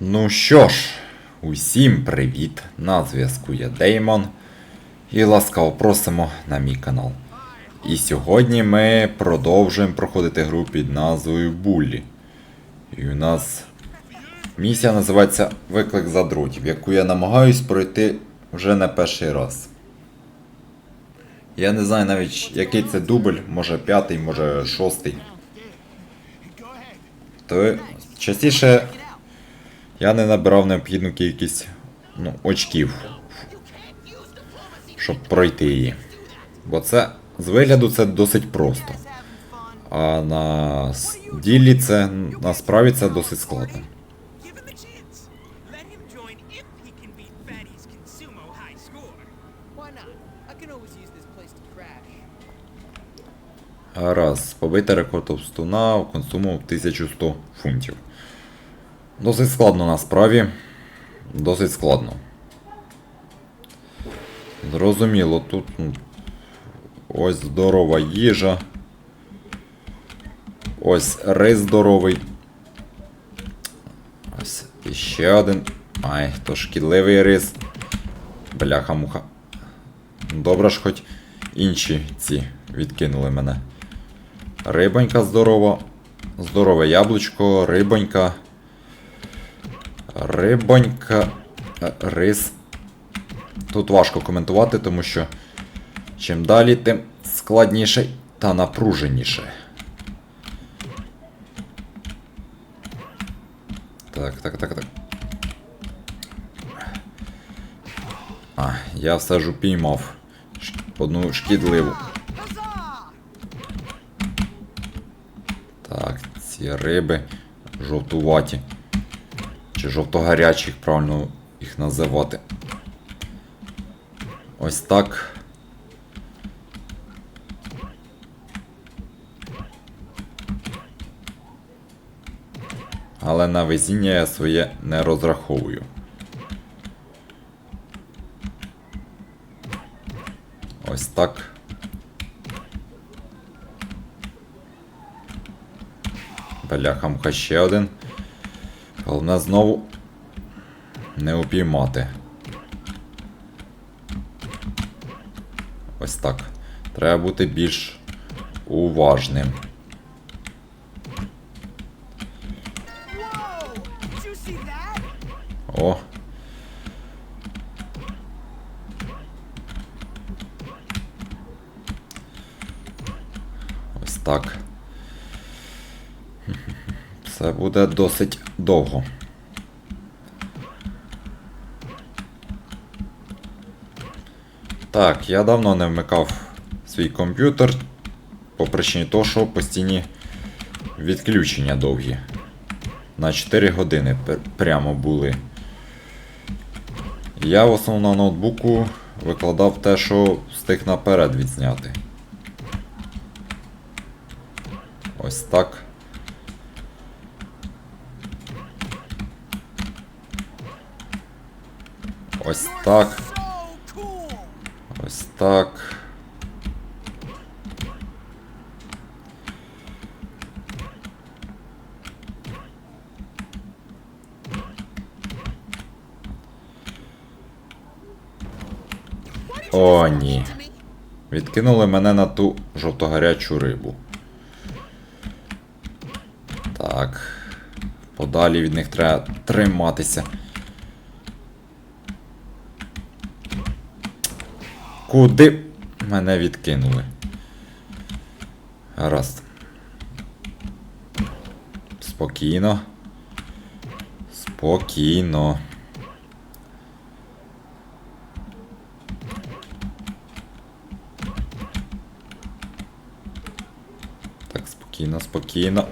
Ну що ж, усім привіт! На зв'язку я Деймон. І ласкаво просимо на мій канал. І сьогодні ми продовжуємо проходити гру під назвою Буллі. І у нас місія називається Виклик задротів, яку я намагаюсь пройти вже не перший раз. Я не знаю навіть який це дубль, може п'ятий, може шостий. То частіше я не набирав необхідну кількість ну, очків, щоб пройти її. Бо це з вигляду це досить просто. А на ділі це насправді це досить складно. Раз, побити рекорд товстуна у консуму 1100 фунтів. Досить складно насправді. Досить складно. Зрозуміло, тут ну, ось здорова їжа. Ось рис здоровий. Ось іще один. Ай, то шкідливий рис. Бляха-муха. Добре ж хоч інші ці відкинули мене. Рибонька здорова. Здорове яблучко, рибонька. Рибонька. е, Рис. Тут важко коментувати, тому що чим далі, тим складніше та напруженіше. Так, так, так, так. А, я все ж упіймав одну шкідливу. Так, ці риби жовтуваті. Чи жовтогарячі, як правильно їх називати. Ось так. Але на везіння я своє не розраховую. Ось так. Бляхамка ще один. Головне знову не упіймати. Ось так. Треба бути більш уважним. О. Ось так. Це буде досить довго. Так, я давно не вмикав свій комп'ютер по причині того, що постійні відключення довгі. На 4 години пр- прямо були. Я в основному на ноутбуку викладав те, що встиг наперед відзняти. Ось так. Ось так. Ось так. О, ні. Відкинули мене на ту жовтогарячу рибу. Так. Подалі від них треба триматися. Куди мене відкинули? Гаразд. Спокійно. Спокійно. Так, спокійно, спокійно.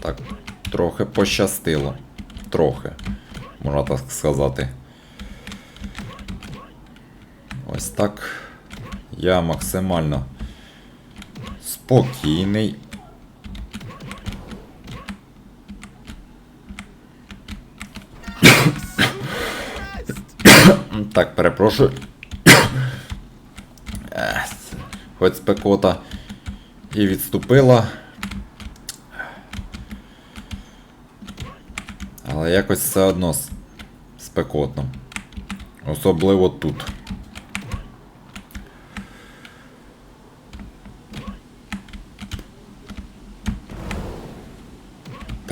Так, трохи пощастило. Трохи. Можна так сказати. Ось так. Я максимально спокійний. Так, перепрошую. Хоч спекота і відступила. Але якось все одно спекотно. Особливо тут.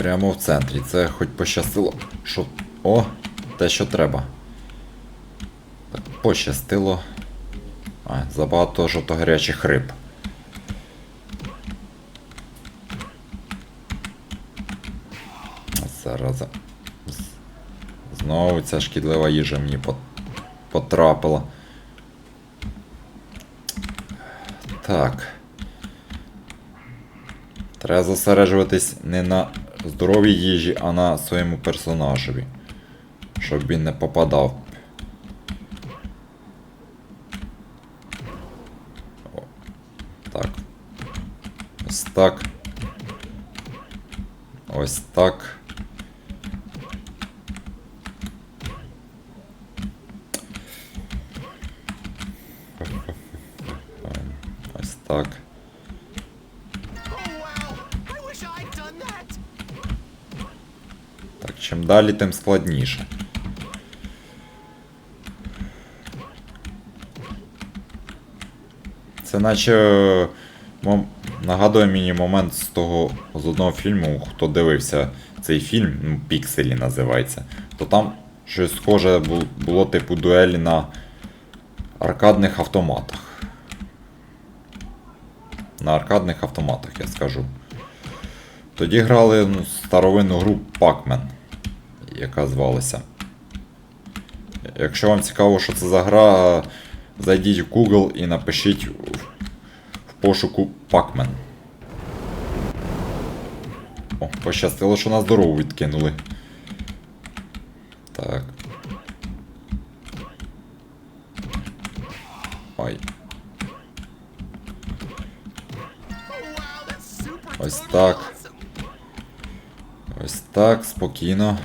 Прямо в центрі. Це хоч пощастило, що. О, те, що треба. Так, пощастило. А, забагато жовто-гарячих риб. Зараза. Знову ця шкідлива їжа мені потрапила. Так. Треба зосереджуватись не на здоровій їжі, а на своєму персонажеві. Щоб він не попадав. О, Так. Ось так. Ось так. Ось так. Далі, тим складніше. Це наче нагадує мені момент з того з одного фільму, хто дивився цей фільм, ну, Пікселі називається, то там щось схоже бу- було типу дуелі на аркадних автоматах. На аркадних автоматах, я скажу. Тоді грали ну, старовинну гру Pac-Man, яка звалася. Якщо вам цікаво, що це за гра, зайдіть в Google і напишіть в, пошуку Pac-Man. О, пощастило, що нас дорогу відкинули. Так. Ой. Ось так. Ось так, спокійно.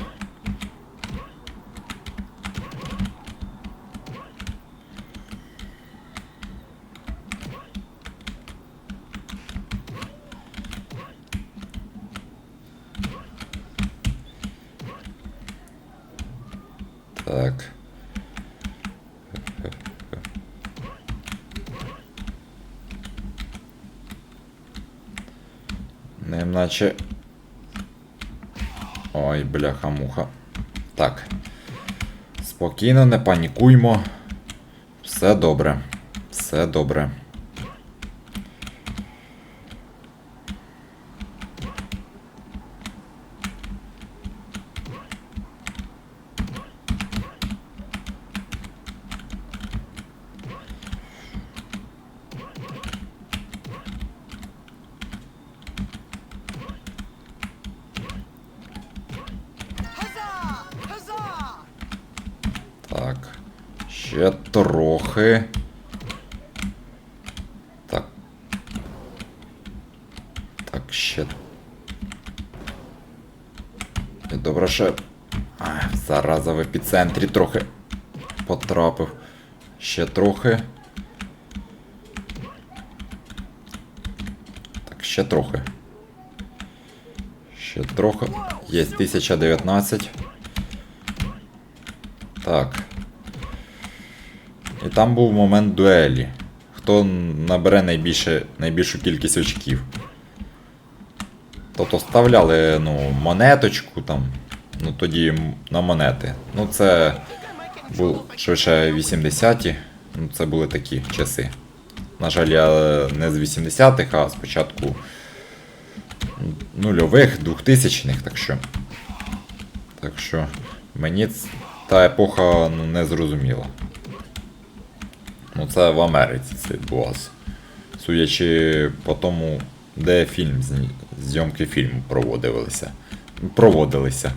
Так. Наче Ой, бляха-муха. Так. Спокійно, не панікуймо. Все добре. Все добре. Ще трохи. Так. Так, ще. І Добре, ще. Ай, зараза в епіцентрі трохи потрапив. Ще трохи. Так, ще трохи. Ще трохи. Є 1019. Так. І там був момент дуелі. Хто набере найбільше, найбільшу кількість очків. Тобто вставляли ну, монеточку там. Ну тоді на монети. Ну це був швидше 80-ті. Ну, це були такі часи. На жаль, я не з 80-х, а спочатку нульових, 2000-х, так що. Так що мені та епоха ну, не зрозуміла. Ну, це в Америці це відбувалося. Судячи по тому, де фільм, зйомки фільму проводилися. Проводилися.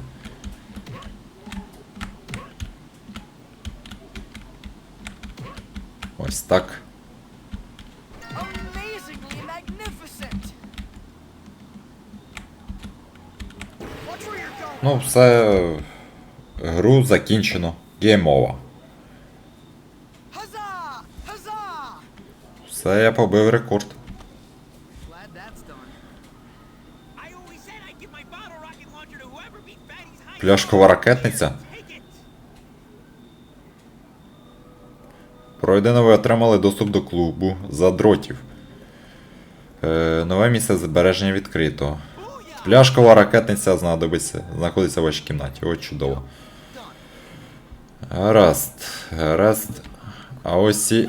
Ось так. Ну, все. Гру закінчено. Геймова. Huzzah! Whoever beat Fatty's high Пляшкова ракетниця. Пройдено ви отримали доступ до клубу задротів. Е, нове місце збереження відкрито. Пляшкова ракетниця знадобиться, знаходиться в вашій кімнаті. О, чудово. Гаразд, гаразд. А ось і